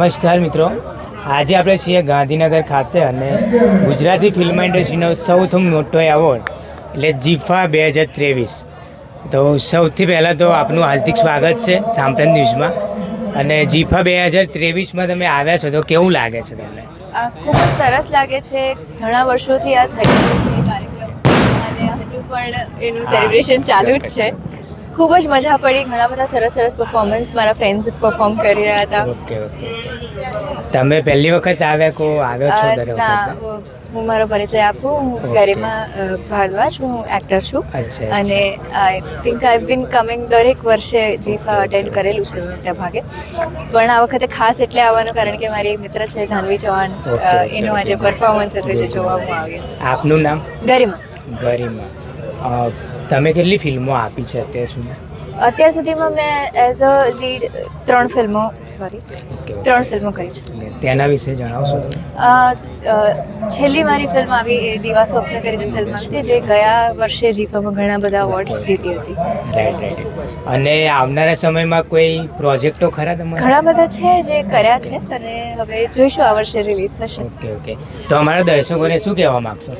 નમસ્કાર મિત્રો. આજે આપણે છીએ ગાંધીનગર ખાતે અને ગુજરાતી ફિલ્મ ઇન્ડસ્ટ્રીનો સૌથી મોટો એવોર્ડ, એટલે જીફા બે હજાર ત્રેવીસ. તો સૌથી પહેલાં તો આપનું હાર્દિક સ્વાગત છે સાંપ્રત ન્યૂઝમાં. અને જીફા બે હજાર ત્રેવીસમાં તમે આવ્યા છો તો કેવું લાગે છે તમને? ખૂબ જ સરસ લાગે છે. ઘણા વર્ષોથી આ થઈ રહ્યું છે કાર્યક્રમ. અને હજુ પણ એનું સેલિબ્રેશન ચાલુ જ છે. ખૂબ જ મજા પડી. ઘણા બધા સરસ સરસ પરફોર્મન્સ મારા ફ્રેન્ડ્સ પરફોર્મ કરી રહ્યા હતા. ઓકે ઓકે તમે પહેલી વખત આવ્યા કો આવ્યો છો દર વખત? હું મારો પરિચય આપું. હું. ગરિમા ભારદ્વાજ. હું એક્ટર છું. અને I think I bin coming દરેક વર્ષે જીફા અટેન્ડ કરેલું છે મોટા ભાગે. પણ આ વખતે ખાસ એટલે આવવાનું કારણ કે મારી એક મિત્ર છે જાનવી ચૌહાણ. એનું આજે પરફોર્મન્સ હતું જે જોવા હું આવી આપનું નામ? ગરિમા. ગરિમા. તમે કેટલી ફિલ્મો આપી છે અત્યાર સુધી? અત્યાર સુધીમાં મેં એઝ અ લીડ ત્રણ ફિલ્મો સોરી ત્રણ ફિલ્મો કરી છે. તેના વિશે જણાવશો? છેલ્લી મારી ફિલ્મ આવી એ દીવા સ્વપ્ન કરીને ફિલ્મ હતી જે ગયા વર્ષે જીફામાં ઘણા બધા અવોર્ડ્સ જીતી હતી. રાઈટ રાઈટ અને આવનારા સમયમાં કોઈ પ્રોજેક્ટો ખરા તમારા? ઘણા બધા છે જે કર્યા છે અને હવે જોઈશું આ વર્ષે રિલીઝ થશે. ઓકે ઓકે તો અમારા દર્શકોને શું કહેવા માંગશો?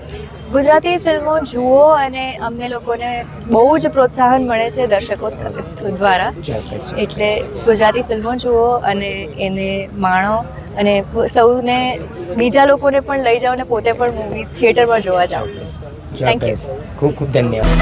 ગુજરાતી ફિલ્મો જુઓ અને અમને લોકોને બહુ જ પ્રોત્સાહન મળે છે દર્શકો દ્વારા. એટલે ગુજરાતી ફિલ્મો જુઓ અને એને માણો અને સૌને બીજા લોકોને પણ લઈ જાઓ અને પોતે પણ મૂવીઝ થિયેટરમાં જોવા જાઓ. થેન્ક યુ ખૂબ ખૂબ ધન્યવાદ.